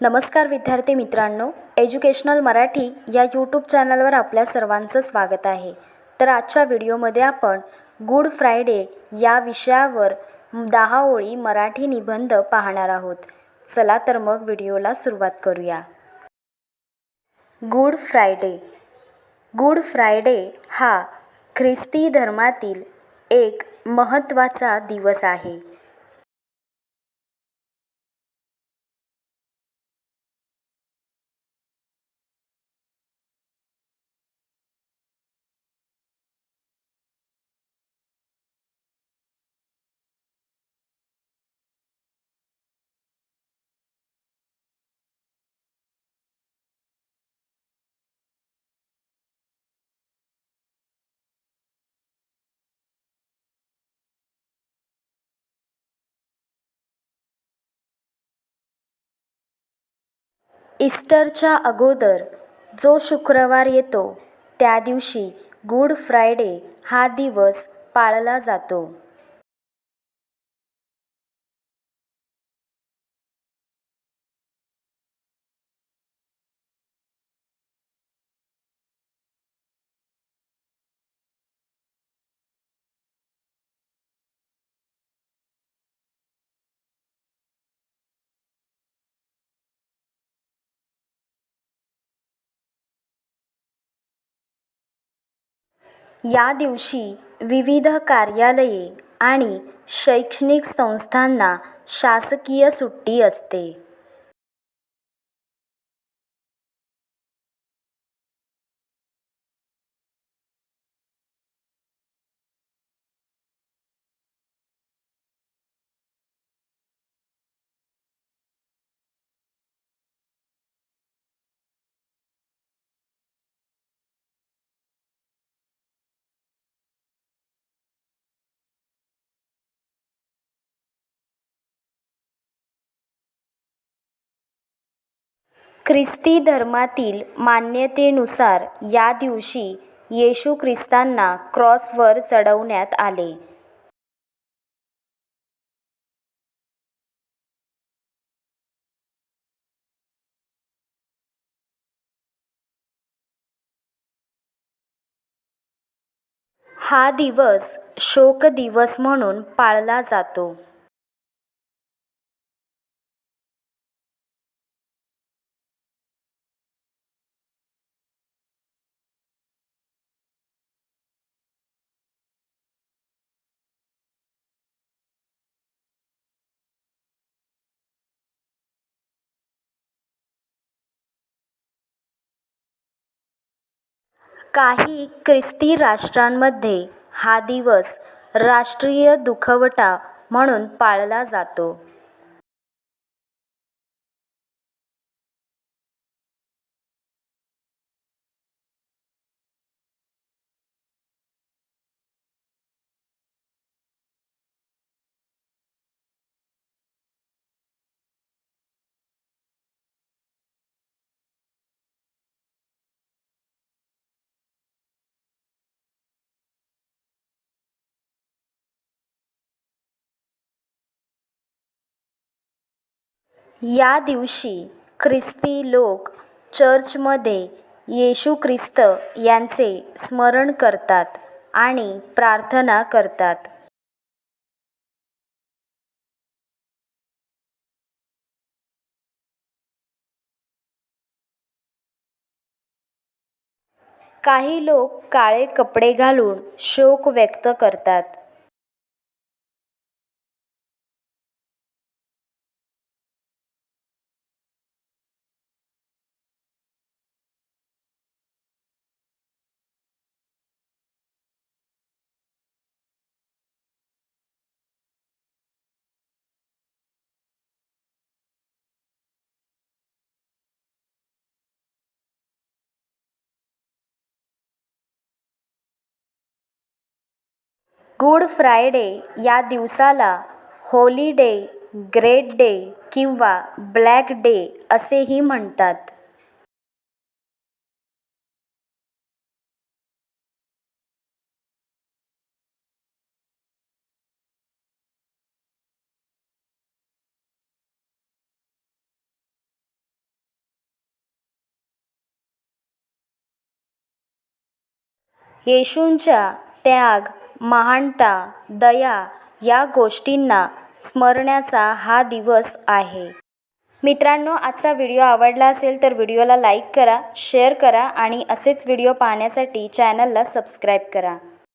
नमस्कार विद्यार्थी मित्रांनो एज्युकेशनल मराठी या यूट्यूब चॅनलवर आपल्या सर्वांचं स्वागत आहे. तर आजच्या व्हिडिओमध्ये आपण गुड फ्रायडे या विषयावर दहा ओळी मराठी निबंध पाहणार आहोत. चला तर मग व्हिडिओला सुरुवात करूया. गुड फ्रायडे गुड फ्रायडे हा ख्रिस्ती धर्मातील एक महत्त्वाचा दिवस आहे. ईस्टरच्या अगोदर जो शुक्रवार येतो त्या दिवशी गुड फ्रायडे हा दिवस पाळला जातो. या दिवशी विविध कार्यालये आणि शैक्षणिक संस्थांना शासकीय सुट्टी असते. ख्रिस्ती धर्मातील मान्यतेनुसार या दिवशी येशू ख्रिस्तांना क्रॉसवर चढवण्यात आले. हा दिवस शोक दिवस म्हणून पाळला जातो. काही ख्रिस्ती राष्ट्रांमध्ये हा दिवस राष्ट्रीय दुखवटा म्हणून पाळला जातो. या दिवशी ख्रिस्ती लोक चर्चमध्ये येशू ख्रिस्त यांचे स्मरण करतात आणि प्रार्थना करतात. काही लोक काळे कपडे घालून शोक व्यक्त करतात. गुड फ्रायडे या दिवसाला होली डे ग्रेट डे किंवा ब्लॅक डे असेही म्हणतात. येशूंच्या त्याग महानता दया या गोष्टींना स्मरण्याचा हा दिवस आहे. मित्रांनो आजचा व्हिडिओ आवडला असेल तर व्हिडिओला लाईक करा शेअर करा आणि असेच व्हिडिओ पाहण्यासाठी चॅनलला सबस्क्राईब करा.